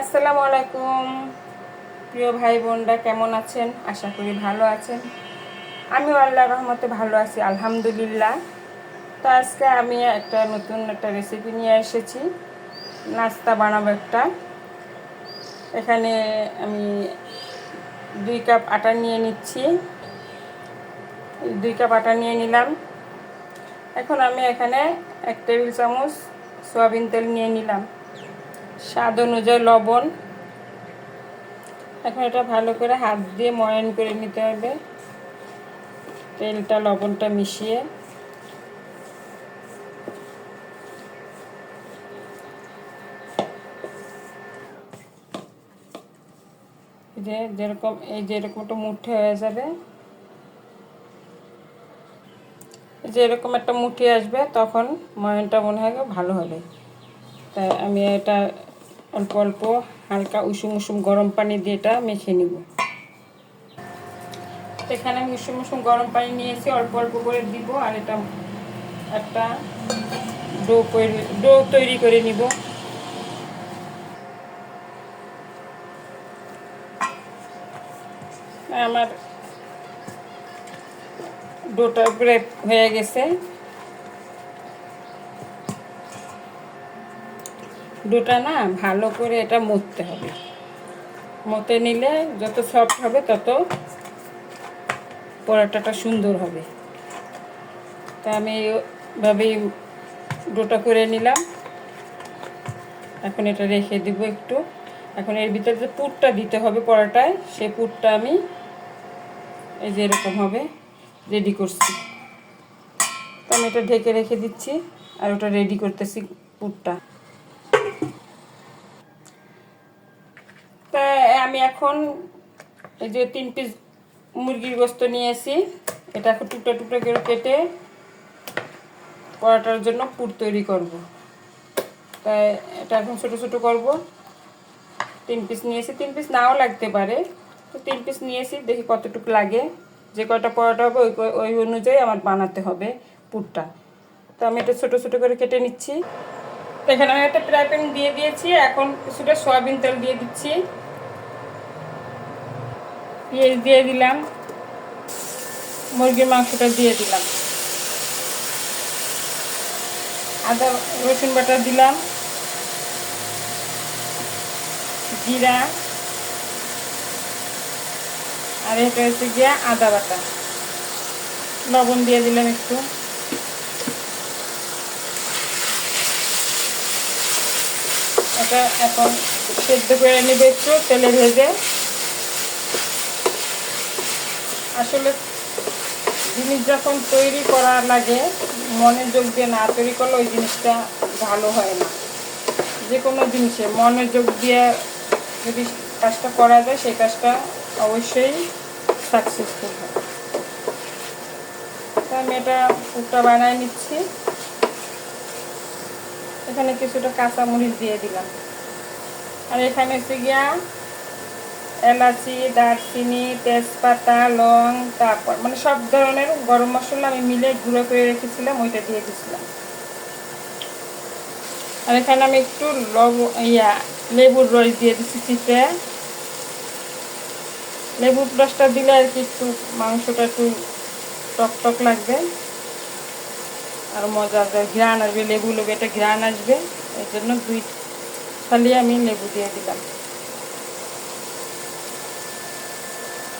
আসসালামু আলাইকুম। প্রিয় ভাই বোনরা, কেমন আছেন? আশা করি ভালো আছেন। আমিও আল্লাহ রহমতে ভালো আছি, আলহামদুলিল্লাহ। তো আজকে আমি একটা নতুন একটা রেসিপি নিয়ে এসেছি। নাস্তা বানাবো একটা। এখানে আমি দুই কাপ আটা নিয়ে নিচ্ছি। দুই কাপ আটা নিয়ে নিলাম। এখন আমি এখানে এক টেবিল চামচ সয়াবিন তেল নিয়ে নিলাম। স্বাদ অনুযায়ী লবণ। এখন এটা ভালো করে হাত দিয়ে ময়ান করে নিতে হবে। তেলটা, লবণটা মিশিয়ে। যে যেরকম, এই যেরকম একটা মুঠে হয়ে যাবে। যে এরকম একটা মুঠি আসবে, তখন ময়নটা মনে হয় ভালো হবে। তাই আমি এটা অল্প অল্প হালকা উষুম উষুম গরম পানি দিয়ে এটা মেখে নিব। এখানে আমি উষুম উষুম গরম পানি নিয়েছি, অল্প অল্প করে দিব আর এটা একটা ডো তৈরি ডো তৈরি করে নিব। আমার ডোটা উপরে হয়ে গেছে। ডোটা না ভালো করে এটা মরতে হবে। মতে নিলে যত সফট হবে তত পরোটাটা সুন্দর হবে। তা আমি এইভাবেই ডোটা করে নিলাম। এখন এটা রেখে দিব একটু। এখন এর ভিতরে যে পুরটা দিতে হবে পরোটায় সেই পুরটা আমি এই যে এরকম হবে রেডি করছি। তো আমি এটা ঢেকে রেখে দিচ্ছি আর ওটা রেডি করতেছি পুরটা তা আমি এখন এই যে তিন পিস মুরগির গোস্ত নিয়েছি এটা এখন টুকটা টুকটা করে কেটে পরোটার জন্য পুর তৈরি করব। তাই এটা এখন ছোটো ছোটো করব। তিন পিস নিয়েছি তিন পিস নাও লাগতে পারে। তো তিন পিস নিয়েছি দেখি কতটুকু লাগে। যে কয়টা পরোটা হবে, ওই ওই অনুযায়ী আমার বানাতে হবে পুরটা। তো আমি এটা ছোটো ছোটো করে কেটে নিচ্ছি। এখানে আমি একটা ফ্রাই প্যান দিয়ে দিয়েছি। এখন কিছুটা সয়াবিন তেল দিয়ে দিচ্ছি। পেঁয়াজ দিয়ে দিলাম। মুরগির মাংসটা দিয়ে দিলাম। আদা, রসুন বাটা দিলাম। জিরা। আর এটা হচ্ছে গিয়া আদা বাটা। লবণ দিয়ে দিলাম একটু। এটা এখন সেদ্ধ করে নেবে একটু, তেলে ভেজে। আসলে জিনিস যখন তৈরি করা লাগে মনোযোগ দিয়ে না তৈরি করলে ওই জিনিসটা ভালো হয় না। যে কোনো জিনিসে মনোযোগ দিয়ে যদি কাজটা করা যায়, সেই কাজটা অবশ্যই সাকসেসফুল হয়। আমি এটা পুরটা বানায় নিচ্ছি। এখানে কিছুটা কাঁচামরিচ দিয়ে দিলাম। আর এখানে হচ্ছে গিয়া এলাচি, দারচিনি, তেজপাতা, লং, তারপর মানে সব ধরনের গরম মশলা আমি মিলে গুঁড়ো করে রেখেছিলাম, ওইটা দিয়ে দিয়েছিলাম। আর এখানে আমি একটু লব, ইয়া, লেবুর রস দিয়ে দিচ্ছি চিপে লেবুর রসটা দিলে আর কি একটু মাংসটা একটু টক টক লাগবে। আর মজা ঘ্রাণ আসবে লেবু লেবু এটা ঘ্রাণ আসবে এই জন্য দুই খালি আমি লেবু দিয়ে দিলাম।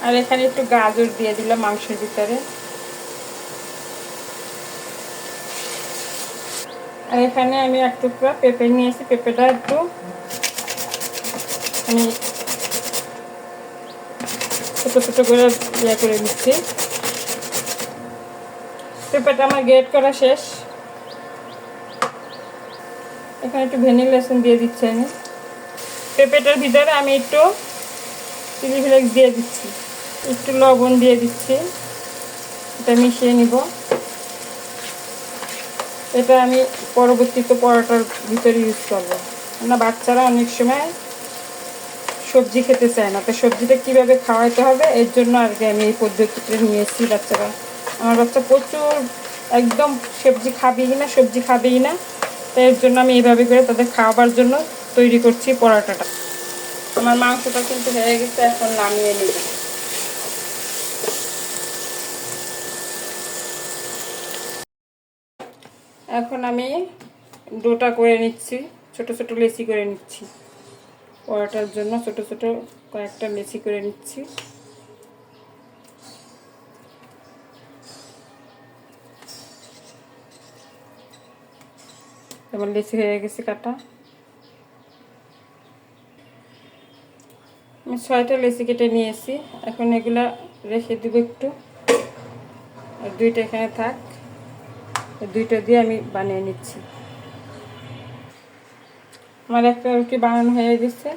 আর এখানে একটু গাজর দিয়ে দিলাম মাংসের ভিতরে। আর এখানে আমি এক টুকরা পেঁপে নিয়েছি, পেঁপেটা একটু আমি ছোটো ছোটো করে ইয়ে করে দিচ্ছি পেঁপেটা আমার গ্রেট করা শেষ। এখানে একটু ভ্যানিলা এসেন দিয়ে দিচ্ছি আমি। পেঁপেটার ভিতরে আমি একটু চিলি ফ্লেক্স দিয়ে দিচ্ছি। একটু লবণ দিয়ে দিচ্ছি। এটা মিশিয়ে নিব। এটা আমি পরবর্তীতে পরোটার ভিতরে ইউজ করব। না বাচ্চারা অনেক সময় সবজি খেতে চায় না। তো সবজিটা কীভাবে খাওয়াইতে হবে, এর জন্য আর কি আমি এই পদ্ধতিটা নিয়েছি বাচ্চারা। আমার বাচ্চা প্রচুর একদম সবজি খাবেই না, সবজি খাবেই না। তো এর জন্য আমি এইভাবে করে তাদের খাওয়াবার জন্য তৈরি করছি পরোটাটা। আমার মাংসটা কিন্তু হয়ে গেছে, এখন নামিয়ে নেব। এখন আমি ডোটা করে নিচ্ছি, ছোট ছোট লেচি করে নিচ্ছি। পরোটার জন্য ছোট ছোট কয়েকটা লেচি করে নিচ্ছি। এবার লেচি হয়ে গেছে কাটা। আমি ছয়টা লেচি কেটে নিয়েছি। এখন এগুলা রেখে দেবো একটু। আর দুইটা এখানে থাক। দুইটা দিয়ে আমি বানিয়ে নিচ্ছি। আমার একটা রুটি বানানো হয়ে গেছে।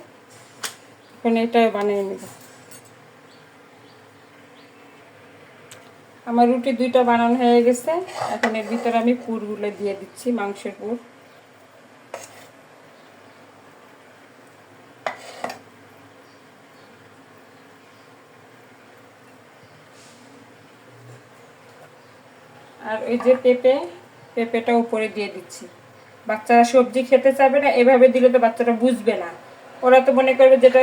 এখন এটা বানিয়ে নেব। আমার রুটি দুইটা বানানো হয়ে গেছে। এখন এর ভিতরে আমি পুরগুলো দিয়ে দিচ্ছি, মাংসের পুর। ওই যে পেঁপে, পেঁপেটা উপরে দিয়ে দিচ্ছি। বাচ্চারা সবজি খেতে চাবে না, এভাবে দিলে তো বাচ্চারা বুঝবে না। ওরা তো মনে করবে যেটা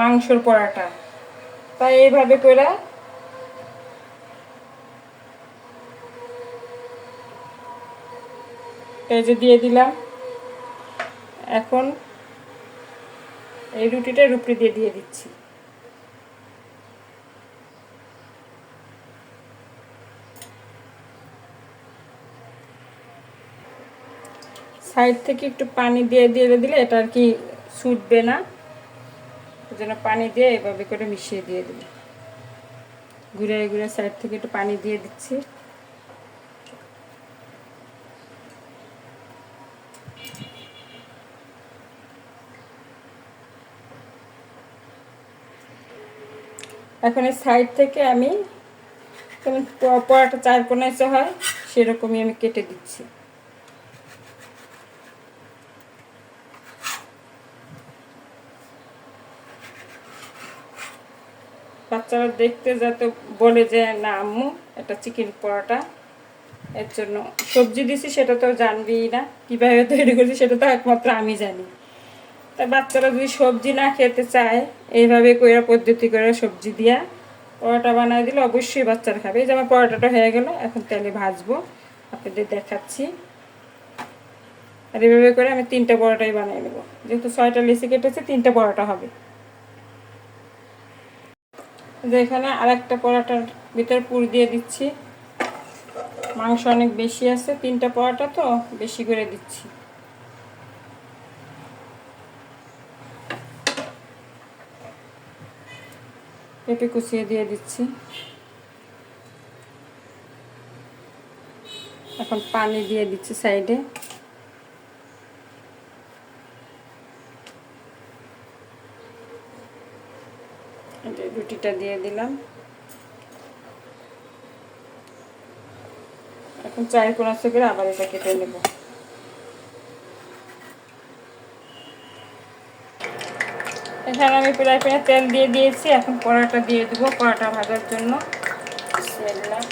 মাংসর পরাটা। তাই এইভাবে করে এই যে দিয়ে দিলাম। এখন এই রুটিটা রুটি দিয়ে দিয়ে দিচ্ছি। সাইড থেকে একটু পানি দিয়ে দিয়ে দিলে এটা আর কি ছুটবে না। জন্য পানি দিয়ে এভাবে করে মিশিয়ে দিয়ে দিল। ঘুরে ঘুরে সাইড থেকে একটু পানি দিয়ে দিচ্ছি। এখন এই সাইড থেকে আমি যেমন প- পরাটা চার কোনাইতে হয়, সেরকমই আমি কেটে দিচ্ছি। বাচ্চারা দেখতে যাতে বলে যে, না, আম্মু, এটা চিকেন পরোটা। এর জন্য সবজি দিছি, সেটা তো জানবিই না। কীভাবে তৈরি করছি, সেটা তো একমাত্র আমি জানি। তা বাচ্চারা যদি সবজি না খেতে চায়, এইভাবে কইরা পদ্ধতি করে সবজি দিয়া পরোটা বানাই দিলে অবশ্যই বাচ্চারা খাবে। এই যে আমার পরোটাটা হয়ে গেল, এখন তেলে ভাজবো। আপনাদের দেখাচ্ছি। আর এভাবে করে আমি তিনটা পরোটাই বানিয়ে নেব। যেহেতু ছয়টা লিচি কেটেছে, তিনটা পরোটা হবে। যে এখানে আর একটা পরোটার ভিতরে পুর দিয়ে দিচ্ছি। মাংস অনেক বেশি আছে, তিনটা পরোটা তো বেশি করে দিচ্ছি। পেঁপে কুচিয়ে দিয়ে দিচ্ছি। এখন পানি দিয়ে দিচ্ছি সাইডে এটা রুটিটা দিয়ে দিলাম। এখন চায়ের কোনা থেকে আবার এটা কেটে নেব। এখানে আমি প্রায় প্রায় তেল দিয়ে দিয়েছি, এখন পরোটা দিয়ে দেবো, পরাটা ভাজার জন্য। বিসমিল্লাহ।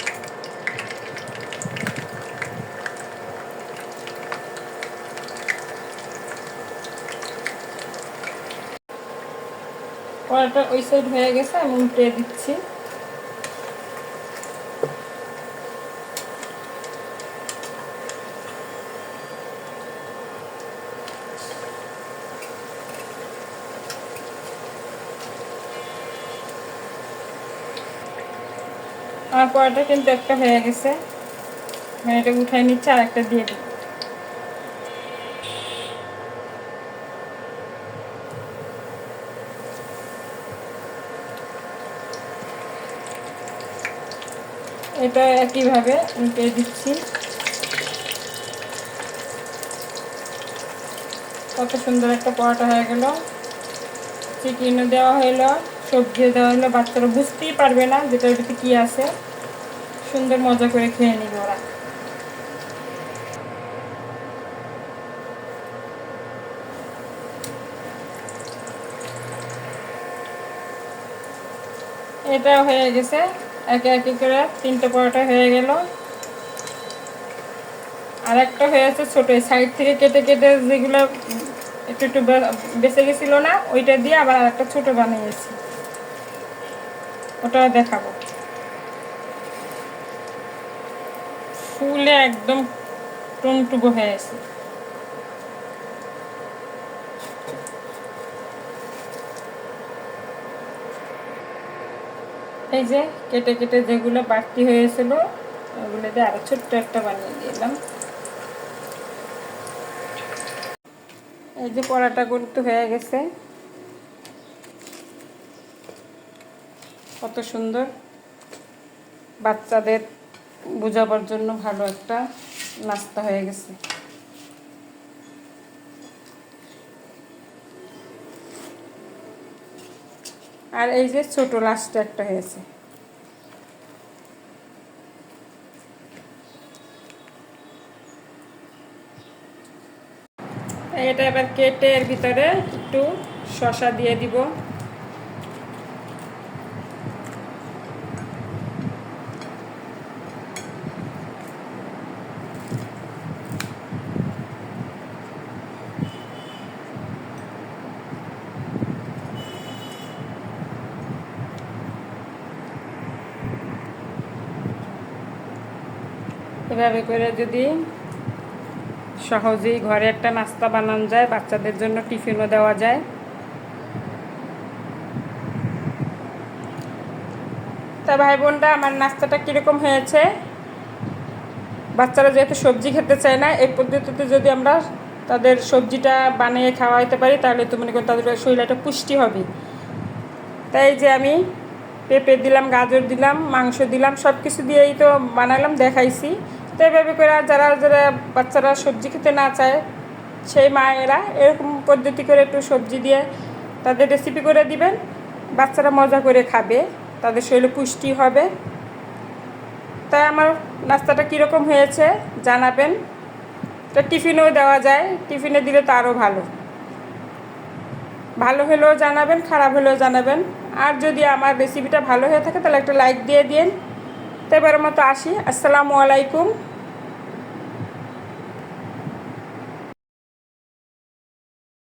পরোটা ওই সাইড হয়ে গেছে, আমি উল্টে দিচ্ছি। আমার পরোটা কিন্তু একটা হয়ে গেছে। আমি এটা উঠাই নিচ্ছি আর একটা দিয়ে দিই এটা একইভাবে উল্টে দিচ্ছি। কত সুন্দর একটা পরোটা হয়ে গেল। চিকেনও দেওয়া হলো সবজিও দেওয়া হলো বাচ্চারা বুঝতেই পারবে না যেটার ভিতরে কী আছে। সুন্দর মজা করে খেয়ে নিবে ওরা। এটা হয়ে গেছে। একে একে করে তিনটে পরোটা হয়ে গেল। আর একটা হয়েছে ছোট সাইড থেকে কেটে কেটে যেগুলো একটু একটু বেঁচে গেছিল না, ওইটা দিয়ে আবার আর একটা ছোট বানিয়েছি। ওটা দেখাবো। ফুলে একদম টুনটুকু হয়ে গেছে। এই যে কেটে কেটে যেগুলো বাড়তি হয়েছিল, ওগুলো দিয়ে আরও ছোট্ট একটা বানিয়ে দিলাম। এই যে পরাটা কিন্তু হয়ে গেছে। কত সুন্দর। বাচ্চাদের বোঝাবার জন্য ভালো একটা নাস্তা হয়ে গেছে। আর এই যে ছোট লাস্ট একটা হয়েছে। এটা এবার কেটে এর ভিতরে একটু শশা দিয়ে দিব। এভাবে করে যদি সহজেই ঘরে একটা নাস্তা বানানো যায়, বাচ্চাদের জন্য টিফিনও দেওয়া যায়। তা ভাই বোনরা, আমার নাস্তাটা কীরকম হয়েছে? বাচ্চারা যেহেতু সবজি খেতে চায় না, এই পদ্ধতিতে যদি আমরা তাদের সবজিটা বানিয়ে খাওয়াইতে পারি, তাহলে তো মনে করি তাদের শরীরে একটা পুষ্টি হবে। তাই যে আমি পেঁপে দিলাম, গাজর দিলাম, মাংস দিলাম সব কিছু দিয়েই তো বানালাম, দেখাইছি। তো এভাবে করে যারা যারা বাচ্চারা সবজি খেতে না চায়, সেই মায়েরা এরকম পদ্ধতি করে একটু সবজি দিয়ে তাদের রেসিপি করে দিবেন। বাচ্চারা মজা করে খাবে, তাদের শরীরে পুষ্টি হবে। তাই আমার নাস্তাটা কীরকম হয়েছে জানাবেন। তো টিফিনেও দেওয়া যায়, টিফিনে দিলে তো আরও ভালো। ভালো হলেও জানাবেন, খারাপ হলেও জানাবেন। আর যদি আমার রেসিপিটা ভালো হয়ে থাকে, তাহলে একটা লাইক দিয়ে দিন। তো এবারের মতো আসি। আসসালামু আলাইকুম।